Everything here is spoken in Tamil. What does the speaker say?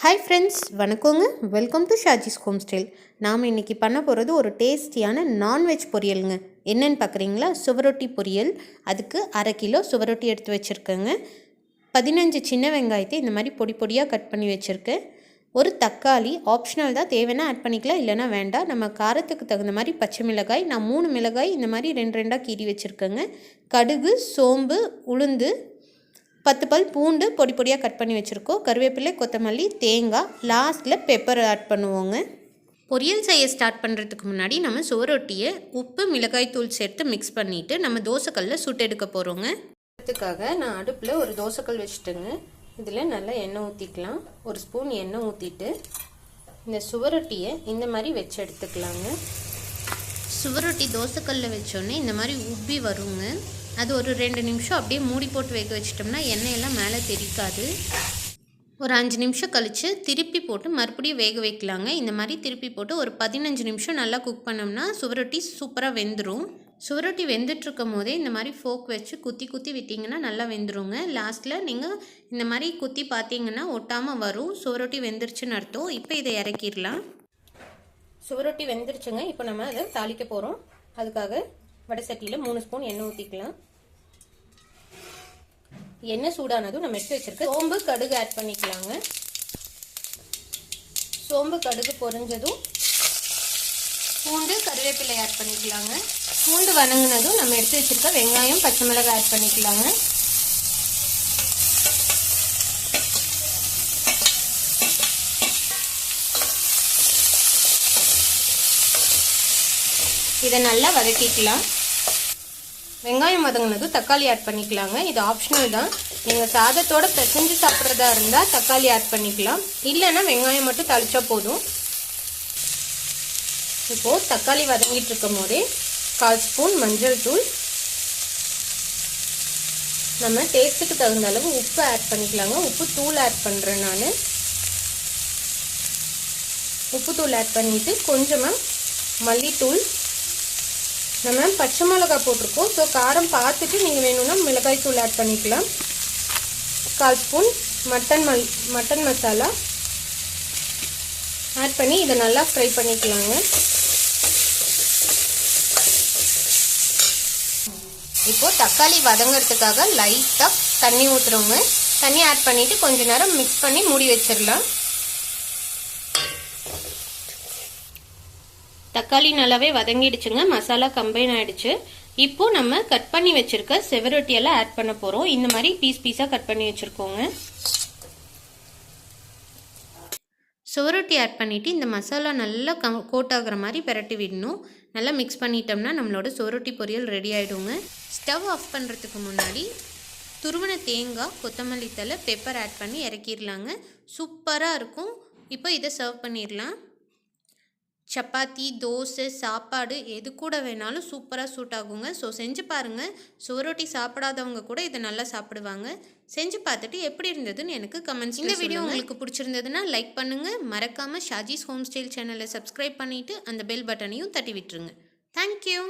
ஹாய் ஃப்ரெண்ட்ஸ் வணக்கங்க. Welcome to Shaji's home style நாம் இன்றைக்கி பண்ண போகிறது ஒரு டேஸ்டியான நான்வெஜ் பொரியலுங்க. என்னென்னு பார்க்குறீங்களா சுவரொட்டி பொரியல். அதுக்கு அரை கிலோ சுவரொட்டி எடுத்து வச்சுருக்கேங்க. பதினஞ்சு சின்ன வெங்காயத்தை இந்த மாதிரி பொடி பொடியாக கட் பண்ணி வச்சுருக்கேன். ஒரு தக்காளி ஆப்ஷனல் தான் தேவைன்னா ஆட் பண்ணிக்கலாம் இல்லைனா வேண்டாம். நம்ம காரத்துக்கு தகுந்த மாதிரி பச்சை மிளகாய் நான் மூணு மிளகாய் இந்த மாதிரி ரெண்டு ரெண்டாக கீறி வச்சுருக்கேங்க. கடுகு சோம்பு உளுந்து பத்து பல் பூண்டு பொடி பொடியாக கட் பண்ணி வச்சுருக்கோம். கருவேப்பிலை கொத்தமல்லி தேங்காய் லாஸ்ட்டில் பெப்பர் ஆட் பண்ணுவோங்க. பொரியல் செய்ய ஸ்டார்ட் பண்ணுறதுக்கு முன்னாடி நம்ம சோரொட்டியை உப்பு மிளகாய் தூள் சேர்த்து மிக்ஸ் பண்ணிவிட்டு நம்ம தோசைக்கல்லில் சுட்டெடுக்க போகிறோங்க அதுக்காக நான் அடுப்பில் ஒரு தோசைக்கல் வச்சுட்டேங்க. இதில் நல்லா எண்ணெய் ஊற்றிக்கலாம் ஒரு ஸ்பூன் எண்ணெய் ஊற்றிட்டு இந்த சுவரொட்டியை இந்த மாதிரி வச்சு எடுத்துக்கலாங்க. சுவரொட்டி தோசைக்கல்லில் வச்சோடனே இந்த மாதிரி உப்பி வருங்க. அது ஒரு ரெண்டு நிமிஷம் அப்படியே மூடி போட்டு வேக வச்சிட்டோம்னா எண்ணெயெல்லாம் மேலே தெரிக்காது. ஒரு அஞ்சு நிமிஷம் கழித்து திருப்பி போட்டு மறுபடியும் வேக வைக்கலாங்க. இந்த மாதிரி திருப்பி போட்டு ஒரு பதினஞ்சு நிமிஷம் நல்லா குக் பண்ணோம்னா சுவரொட்டி சூப்பராக வெந்துடும் சுவரொட்டி வெந்துட்டுருக்கும் போதே இந்த மாதிரி ஃபோக் வச்சு குத்தி குத்தி விட்டிங்கன்னா நல்லா வெந்துருங்க. லாஸ்ட்டில் நீங்கள் இந்த மாதிரி குத்தி பார்த்தீங்கன்னா ஒட்டாமல் வரும். சுவரொட்டி வெந்துருச்சுன்னு அர்த்தம். இப்போ இதை இறக்கிடலாம். சுவரொட்டி வெந்துருச்சுங்க. இப்போ நம்ம அதை தாளிக்க போகிறோம் அதுக்காக வடை சட்டியில் மூணு ஸ்பூன் எண்ணெய் ஊற்றிக்கலாம் எண்ணெய் சூடானதும் நம்ம எடுத்து வச்சிருக்க சோம்பு கடுகு ஆட் பண்ணிக்கலாங்க. சோம்பு கடுகு பொரிஞ்சதும் பூண்டு கருவேப்பிலை ஆட் பண்ணிக்கலாங்க. பூண்டு வணங்கினதும் நம்ம எடுத்து வச்சிருக்க வெங்காயம் பச்சை மிளகாய் ஆட் பண்ணிக்கலாங்க. இதை நல்லா வதக்கிக்கலாம். வெங்காயம் வதங்கினதும் தக்காளி ஆட் பண்ணிக்கலாங்க. இது ஆப்ஷனல் தான். நீங்கள் சாதத்தோட பிசைஞ்சு சாப்பிட்றதா இருந்தால் தக்காளி ஆட் பண்ணிக்கலாம். இல்லைன்னா வெங்காயம் மட்டும் தளிச்சா போதும். இப்போது தக்காளி வதங்கிட்டு இருக்கும் போதே கால் ஸ்பூன் மஞ்சள் தூள். நம்ம டேஸ்ட்டுக்கு தகுந்த அளவு உப்பு ஆட் பண்ணிக்கலாங்க. உப்பு தூள் ஆட் பண்ணுறேன் நான். உப்பு தூள் ஆட் பண்ணிவிட்டு கொஞ்சமாக மல்லித்தூள். நம்ம பச்சை மிளகா போட்டிருக்கோம். ஸோ காரம் பார்த்துட்டு நீங்கள் வேணும்னா மிளகாய் தூள் ஆட் பண்ணிக்கலாம். கால் ஸ்பூன் மட்டன் மல் மட்டன் மசாலா ஆட் பண்ணி இதை நல்லா ஃப்ரை பண்ணிக்கலாங்க. இப்போது தக்காளி வதங்கிறதுக்காக லைட்டாக தண்ணி ஊற்றுறோங்க தண்ணி ஆட் பண்ணிவிட்டு கொஞ்ச நேரம் மிக்ஸ் பண்ணி மூடி வச்சிடலாம். தக்காளி நல்லாவே வதங்கிடுச்சுங்க. மசாலா கம்பைன் ஆயிடுச்சு. இப்போ நம்ம கட் பண்ணி வச்சிருக்க செவரொட்டியெல்லாம் ஆட் பண்ண போறோம். இந்த மாதிரி பீஸ் பீஸா கட் பண்ணி வச்சிருக்கோங்க. சுவரொட்டி ஆட் பண்ணிவிட்டு இந்த மசாலா நல்லா கம் கோட் ஆகிற மாதிரி பிரட்டி விடணும். நல்லா மிக்ஸ் பண்ணிட்டோம்னா நம்மளோட சுவரொட்டி பொரியல் ரெடி ஆகிடுங்க ஸ்டவ் ஆஃப் பண்ணுறதுக்கு முன்னாடி துருவன தேங்காய் கொத்தமல்லி தலை பெப்பர் ஆட் பண்ணி இறக்கிடலாங்க. சூப்பராக இருக்கும். இப்போ இதை சர்வ் பண்ணிடலாம். சப்பாத்தி தோசை சாப்பாடு எது கூட வேணாலும் சூப்பராக சூட் ஆகுங்க. ஸோ செஞ்சு பாருங்கள் சுவரொட்டி சாப்பிடாதவங்க கூட இதை நல்லா சாப்பிடுவாங்க. செஞ்சு பார்த்துட்டு எப்படி இருந்ததுன்னு எனக்கு கமெண்ட்ஸ் இந்த வீடியோ உங்களுக்கு பிடிச்சிருந்ததுன்னா லைக் பண்ணுங்கள் மறக்காமல் ஷாஜிஸ் ஹோம் ஸ்டைல் சேனலை சப்ஸ்கிரைப் பண்ணிவிட்டு அந்த பெல் பட்டனையும் தட்டி விட்டுருங்க. தேங்க்யூ